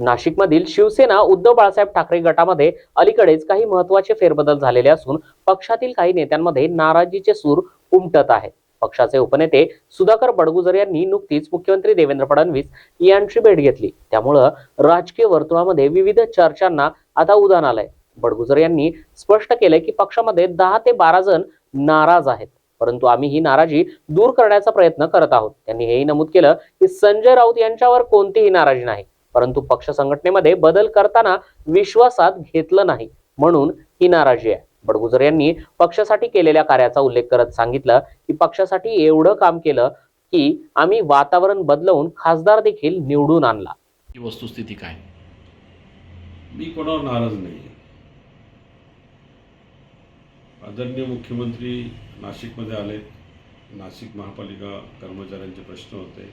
नाशिकमधील शिवसेना उद्धव बाळासाहेब ठाकरे गटामध्ये अलीकडेच काही महत्त्वाचे फेरबदल झालेले असून पक्षातील काही नेत्यांमध्ये नाराजीचे सूर उमटत आहेत. पक्षाचे उपनेते सुधाकर बडगुजर यांनी नुकतीच मुख्यमंत्री देवेंद्र फडणवीस यांची भेट घेतली. त्यामुळं राजकीय वर्तुळामध्ये विविध चर्चांना आता उधाण आलंय. बडगुजर यांनी स्पष्ट केलंय की पक्षामध्ये दहा ते बारा जण नाराज आहेत. परंतु आम्ही ही नाराजी दूर करण्याचा प्रयत्न करत आहोत. त्यांनी हेही नमूद केलं की संजय राऊत यांच्यावर कोणतीही नाराजी नाही. परंतु पक्ष संघटनेमध्ये बदल करताना विश्वासात घेतलं नाही. म्हणून ही नाराजी आहे. बडगुजर यांनी पक्षासाठी केलेल्या कार्याचा उल्लेख करत सांगितलं की पक्षासाठी एवढं काम केलं की आम्ही वातावरण बदलवून खासदार देखील निवडून आणला. ही वस्तुस्थिती काय? मी कोणावर नाराज नाही आहे आदरणीय मुख्यमंत्री नाशिकमध्ये आले नाशिक महापालिका कर्मचाऱ्यांचे प्रश्न होते.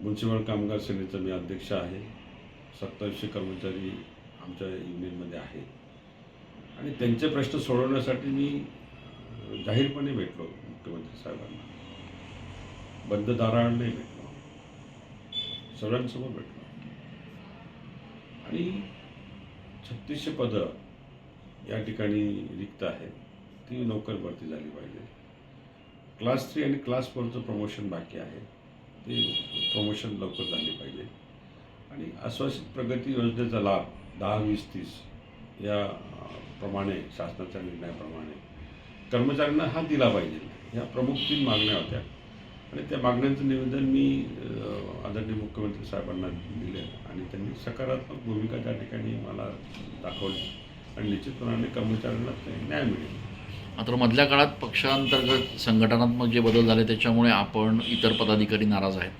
मुन्सिपल कामगार सेनेचा मी अध्यक्ष आहे. सत्तावीसशे कर्मचारी आमच्या युनियनमध्ये आहे आणि त्यांचे प्रश्न सोडवण्यासाठी मी जाहीरपणे भेटलो मुख्यमंत्री साहेबांना. बंद दाराआड भेटलो. सगळ्यांसमोर भेटलो. आणि छत्तीसशे पदं या ठिकाणी रिक्त आहेत. ती लवकर भरती झाली पाहिजे. क्लास थ्री आणि क्लास फोरचं प्रमोशन बाकी आहे. ते प्रमोशन लवकर झाले पाहिजे. आणि आश्वासित प्रगती योजनेचा लाभ दहा वीस तीस या प्रमाणे शासनाच्या निर्णयाप्रमाणे कर्मचाऱ्यांना हा दिला पाहिजे. ह्या प्रमुख तीन मागण्या होत्या. आणि त्या मागण्यांचं निवेदन मी आदरणीय मुख्यमंत्री साहेबांना दिले आणि त्यांनी सकारात्मक भूमिका त्या ठिकाणी मला दाखवली. आणि निश्चितपणाने कर्मचाऱ्यांना ते न्याय मिळेल. मात्र मधल्या काळात पक्षांतर्गत संघटनात्मक जे बदल झाले त्याच्यामुळे आपण इतर पदाधिकारी नाराज आहेत.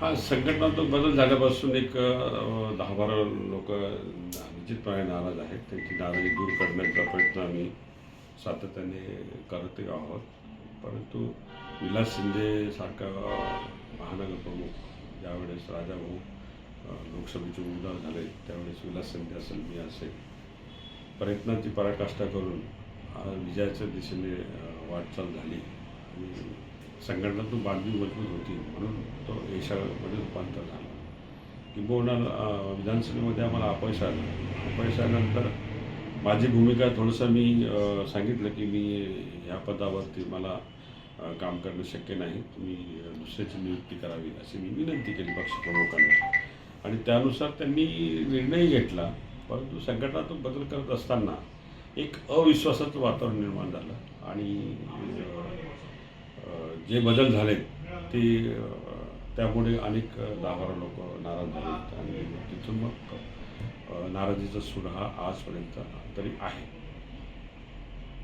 हा संघटनात्मक बदल झाल्यापासून एक दहा बारा लोक निश्चितपणे नाराज आहेत. त्यांची नाराजी दूर करण्याचा प्रयत्न आम्ही सातत्याने करत आहोत. परंतु विलास शिंदे सारखा महानगर प्रमुख ज्यावेळेस राजाभाऊ लोकसभेचे उमेदवार झाले त्यावेळेस विलास शिंदे असेल मी असेल. प्रयत्नाची पराकाष्ठा करून विजयाच्या दिशेने वाटचाल झाली. आणि संघटनातून बांधणी मजबूत होती. म्हणून तो यशामध्ये रूपांतर झाला. किंबहुना विधानसभेमध्ये आम्हाला अपयश आलं. अपयश आल्यानंतर माझी भूमिका थोडंसं मी सांगितलं की मी ह्या पदावरती मला काम करणं शक्य नाही. तुम्ही दुसऱ्याची नियुक्ती करावी अशी मी विनंती केली पक्षप्रमुखांना आणि त्यानुसार त्यांनी निर्णय घेतला. परंतु संघटनातून बदल करत असताना एक अविश्वासाचं वातावरण निर्माण झालं. आणि जे बदल झाले ते त्यामुळे अनेक दहा बारा लोक नाराज झाले आणि तिथून मग नाराजीचा सूर हा आजपर्यंत तरी आहे.